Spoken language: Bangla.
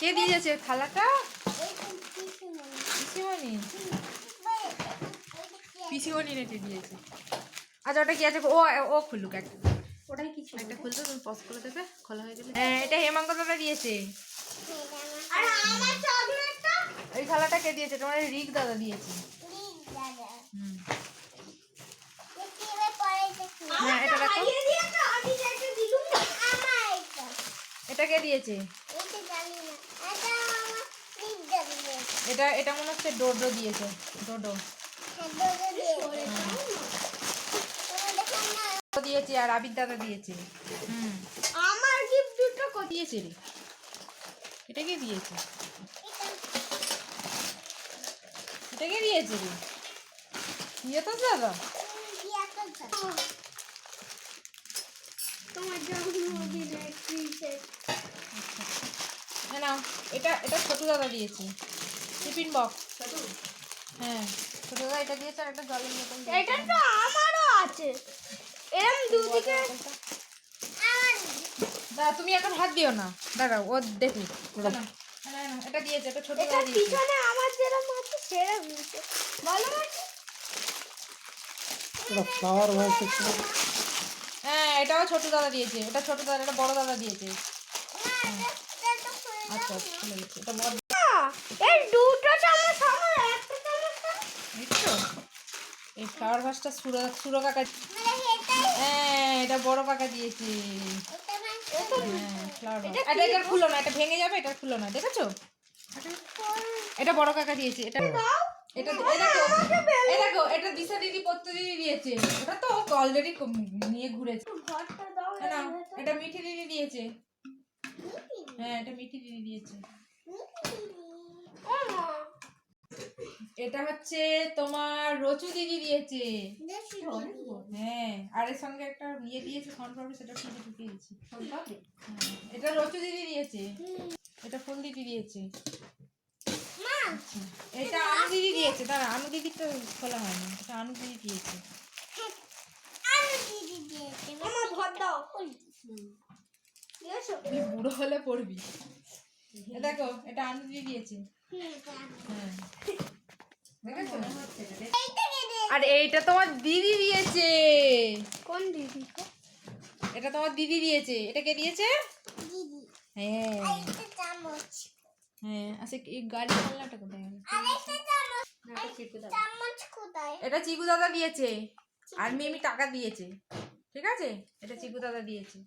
কে দিয়েছে থালাটা? পিসিমণি। পিসিমণি রেটে দিয়েছে। আচ্ছা ওটা কি আছে? ও ও খুলুক একটা ওটাই কিছু একটা খুলতো তুমি পজ করে দেবে খোলা হয়ে গেলে। হ্যাঁ এটা হেমাঙ্গ দাদা দিয়েছে এই থালাটা কে দিয়েছে? তোমার রিক দাদা দিয়েছে। হুম। হ্যাঁ এটা দেখো খাইয়ে দিয়ে তো আমি যাকে দিলুম না এটা কে দিয়েছে? এটা এটা মনে হচ্ছে ডোডো দিয়েছে। ডোডো। দিয়েছে। আর আবির দাদা দিয়েছে। হুম। আমার গিফট দুটো ও দিয়েছে রে। এটা কে দিয়েছে? এটা কে দিয়েছে রে? দিয়ে তো দাদা। তোমার জন্মদিনের প্রিন্সেস। না না এটা এটা ছোটু দাদা দিয়েছে। Tiffin box. হ্যাঁ ছোটু দাদা এটা দিয়েছে আর একটা জলের বোতল। এটা তো আমারও আছে। এরম দুদিকে দাদা তুমি এখন হাত দিও না। দাঁড়াও ও দেখি না, না, এটা দিয়েছে এটা ছোট এটা দাদা দিয়েছে। পিছনে আমার যেরকম আছে সেরকম বলো ফ্লাওয়ার হ্যাঁ এটাও ছোট দাদা দিয়েছে। এটা ছোট দাদা এটা বড় দাদা দিয়েছে। আচ্ছা খুলে এটা বড় এই দুটো চামচ আমার একটা চামচ তো- এই ফ্লাওয়ার ভাসটা সুরো সুরো কাকা হ্যাঁ এটা বড় কাকা দিয়েছে। হ্যাঁ ফ্লাওয়ার ভাস এটা এটা খুলো না এটা ভেঙে যাবে এটা খুলো না দেখেছ? এটা বড় কাকা দিয়েছে এটা এটা দেখো এটা দিশা দিদি পত্র দিদি দিয়েছে। ওটা তো অলরেডি নিয়ে ঘুরেছে। এটা মিঠি দিদি দিয়েছে। হ্যাঁ এটা মিঠি দিদি দিয়েছে। এটা হচ্ছে তোমার রচু দিদি দিয়েছে। হ্যাঁ আর এর সঙ্গে একটা ইয়ে দিয়েছে কনফার্মে সেটা ফুল ঢুকিয়ে দিয়েছি। এটা রচু দিদি দিয়েছে। এটা ফুল দিদি দিয়েছে। এটা আনু দিদি দিয়েছে। দাঁড়া, আনু দিদি তো খোলা হয়নি। এটা আনু দিদি দিয়েছে। আমার ঘর দাও দিয়েছ? তুই বুড়ো হলে পড়বি। এ দেখো এটা আনু দিদি দিয়েছে। হ্যাঁ। আর এইটা তোমার দিদি দিয়েছে। কোন দিদি এটা? তোমার দিদি দিয়েছে। এটা কে দিয়েছে? হ্যাঁ। হ্যাঁ আচ্ছা এই গাড়ি চালনাটা কোথায়? এটা চিকু দাদা। দিয়েছে। আর মিমি টাকা দিয়েছে। ঠিক আছে? এটা চিকু দাদা দিয়েছে।